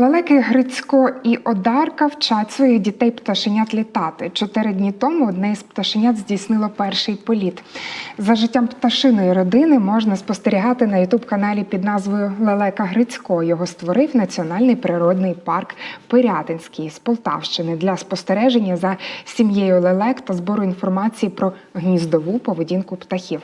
Лелеки Грицько і Одарка вчать своїх дітей пташенят літати. Чотири дні тому одне із пташенят здійснило перший політ. За життям пташиної родини можна спостерігати на ютуб-каналі під назвою Лелека Грицько. Його створив Національний природний парк Пирятинський з Полтавщини для спостереження за сім'єю лелек та збору інформації про гніздову поведінку птахів.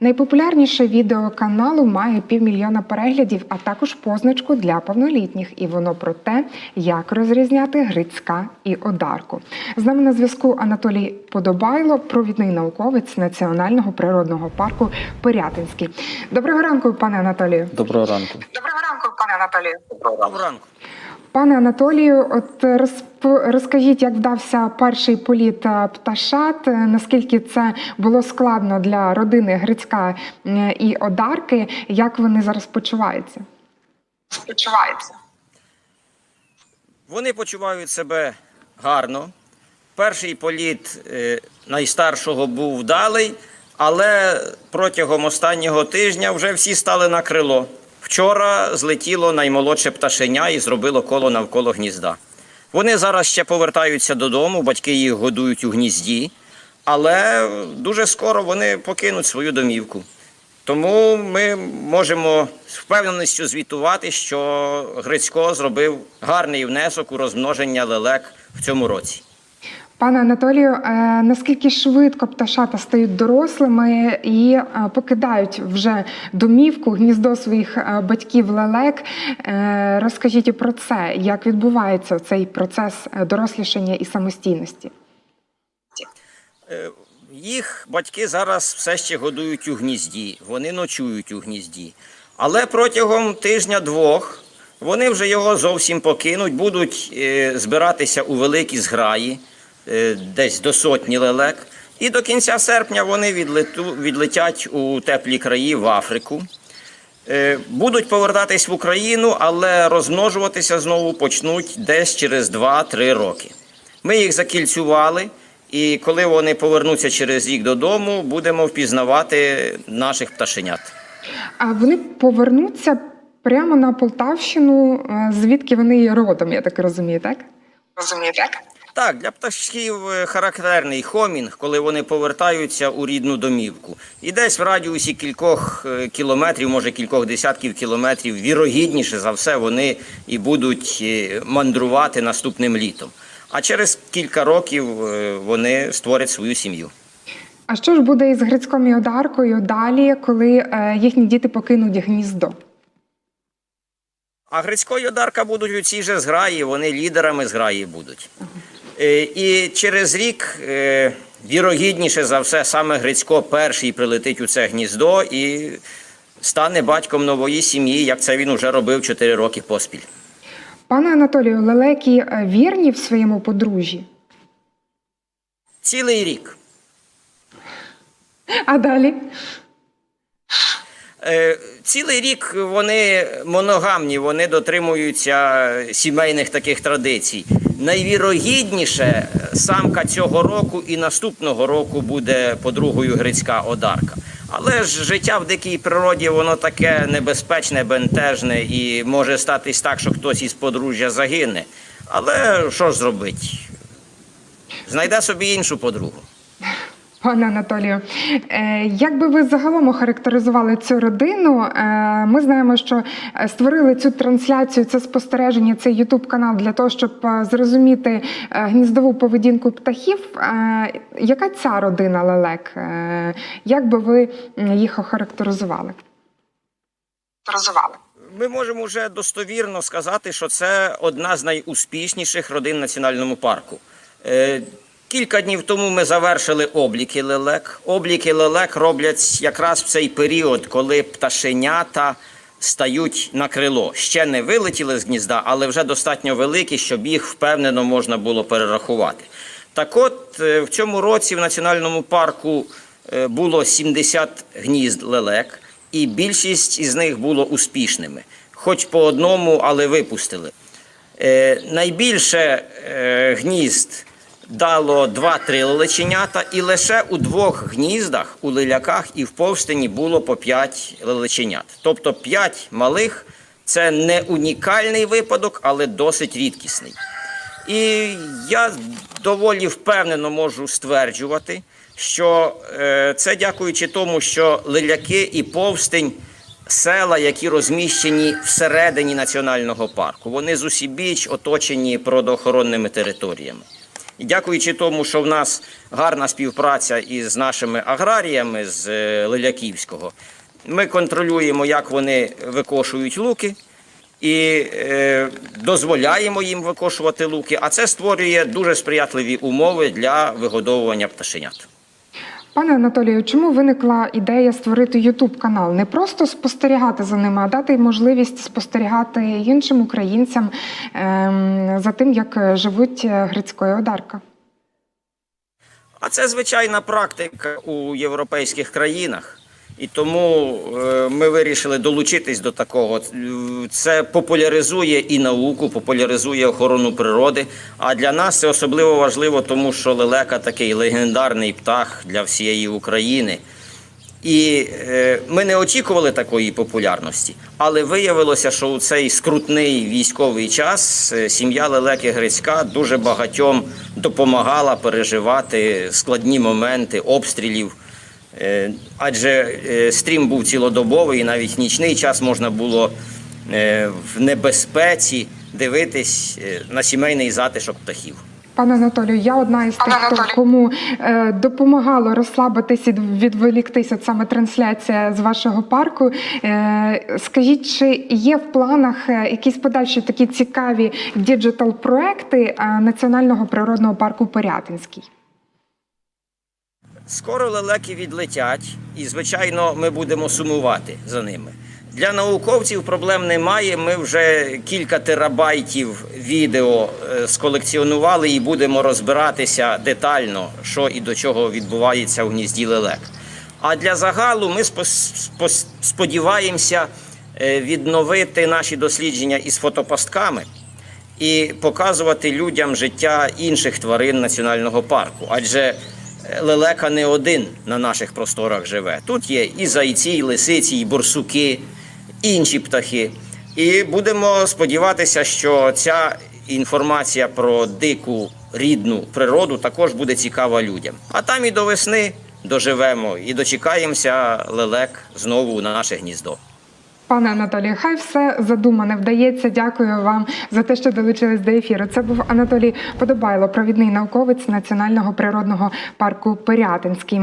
Найпопулярніше відео каналу має півмільйона переглядів, а також позначку для повнолітніх. І воно про те, як розрізняти грицька і одарку. З нами на зв'язку Анатолій Подобайло, провідний науковець Національного природного парку Пирятинський. Доброго ранку, пане Анатолію. Доброго ранку. Доброго ранку, пане Анатолію. Доброго ранку. Пане Анатолію, от розп- розкажіть, як вдався перший політ е, пташат, е, наскільки це було складно для родини Грицька е, і Одарки, як вони зараз почуваються? Почуваються. Вони почувають себе гарно. Перший політ найстаршого був вдалий, але протягом останнього тижня вже всі стали на крило. Вчора злетіло наймолодше пташеня і зробило коло навколо гнізда. Вони зараз ще повертаються додому, батьки їх годують у гнізді, але дуже скоро вони покинуть свою домівку. Тому ми можемо з впевненістю звітувати, що Грицько зробив гарний внесок у розмноження лелек в цьому році. Пане Анатолію, е, наскільки швидко пташата стають дорослими і е, покидають вже домівку, гніздо своїх е, батьків лелек? Розкажіть про це, як відбувається цей процес дорослішання і самостійності? Їх батьки зараз все ще годують у гнізді, вони ночують у гнізді. Але протягом тижня-двох вони вже його зовсім покинуть, будуть збиратися у великі зграї, десь до сотні лелек. І до кінця серпня вони відлету, відлетять у теплі краї в Африку. Е, Будуть повертатись в Україну, але розмножуватися знову почнуть десь через 2-3 роки. Ми їх закільцювали, і коли вони повернуться через рік додому, будемо впізнавати наших пташенят. А вони повернуться прямо на Полтавщину, е, звідки вони є родом, я так розумію, так? Розумію, так? Так, для пташків е, характерний хомінг, коли вони повертаються у рідну домівку. І десь в радіусі кількох е, кілометрів, може кількох десятків кілометрів, вірогідніше за все, вони і будуть е, мандрувати наступним літом. А через кілька років вони створять свою сім'ю. А що ж буде із Грицьком і Одаркою далі, коли їхні діти покинуть гніздо? А Грицько і Одарка будуть у цій же зграї, вони лідерами зграї будуть. Е, І через рік, е, вірогідніше за все, саме Грицько перший прилетить у це гніздо і стане батьком нової сім'ї, як це він уже робив 4 роки поспіль. Пане Анатолію, лелеки е, вірні в своєму подружжі? Цілий рік. А далі? Цілий рік вони моногамні, вони дотримуються сімейних таких традицій. Найвірогідніше самка цього року і наступного року буде подругою Грицька Одарка. Але ж життя в дикій природі воно таке небезпечне, бентежне і може статись так, що хтось із подружжя загине. Але що ж зробить? Знайде собі іншу подругу. Пане Анатолію, е, як би ви загалом охарактеризували цю родину? Е, Ми знаємо, що е, створили цю трансляцію, це спостереження, цей Ютуб канал для того, щоб зрозуміти гніздову поведінку птахів. Яка ця родина лелек? Як би ви їх охарактеризували? Охарактеризували. Ми можемо вже достовірно сказати, що це одна з найуспішніших родин в національному парку. Кілька днів тому ми завершили обліки лелек. Обліки лелек роблять якраз в цей період, коли пташенята стають на крило. Ще не вилетіли з гнізда, але вже достатньо великі, щоб їх впевнено можна було перерахувати. Так от, е, в цьому році в національному парку е, було 70 гнізд лелек, і більшість із них було успішними. Хоч по одному, але випустили. Е, найбільше гнізд дало 2-3 лелеченята, і лише у двох гніздах, у лиляках і в повстині було по 5 лелеченят. Тобто 5 малих Це не унікальний випадок, але досить рідкісний. І я доволі впевнено можу стверджувати, що е, це дякуючи тому, що лиляки і повстень села, які розміщені всередині національного парку, вони зусібіч оточені природоохоронними територіями. І дякуючи тому, що в нас гарна співпраця із нашими аграріями з е, Лиляківського, ми контролюємо, як вони викошують луки і е, дозволяємо їм викошувати луки, а це створює дуже сприятливі умови для вигодовування пташенят. Пане Анатолію, чому виникла ідея створити Ютуб канал? Не просто спостерігати за ними, а дати можливість спостерігати іншим українцям ем, за тим, як живуть грецької і Одарка. А це звичайна практика у європейських країнах. І тому е, ми вирішили долучитись до такого. Це популяризує і науку, популяризує охорону природи. А для нас це особливо важливо, тому що лелека такий легендарний птах для всієї України. І е, ми не очікували такої популярності, але виявилося, що у цей скрутний військовий час е, сім'я Лелеки Грицька дуже багатьом допомагала переживати складні моменти обстрілів. Е, адже е, стрім був цілодобовий, і навіть нічний час можна було е, в небезпеці дивитись на сімейний затишок птахів. Пане Анатолію, я одна із тих, хто кому е, допомагало розслабитись і відволіктись от саме трансляція з вашого парку. Е, скажіть, чи є в планах якісь подальші такі цікаві діджитал проекти е, Національного природного парку Порятинський? Скоро лелеки відлетять, і, звичайно, ми будемо сумувати за ними. Для науковців проблем немає. Ми вже кілька терабайтів відео е, сколекціонували і будемо розбиратися детально, що і до чого відбувається у гнізді лелек. А для загалу ми сподіваємося е, відновити наші дослідження із фотопастками і показувати людям життя інших тварин національного парку. Адже лелека не один на наших просторах живе. Тут є і зайці, і лисиці, і борсуки, інші птахи. І будемо сподіватися, що ця інформація про дику рідну природу також буде цікава людям. А там і до весни доживемо і дочекаємося лелек знову на наше гніздо. Пане Анатолію, хай все задумане вдається. Дякую вам за те, що долучились до ефіру. Це був Анатолій Подобайло, провідний науковець Національного природного парку Пирятинський.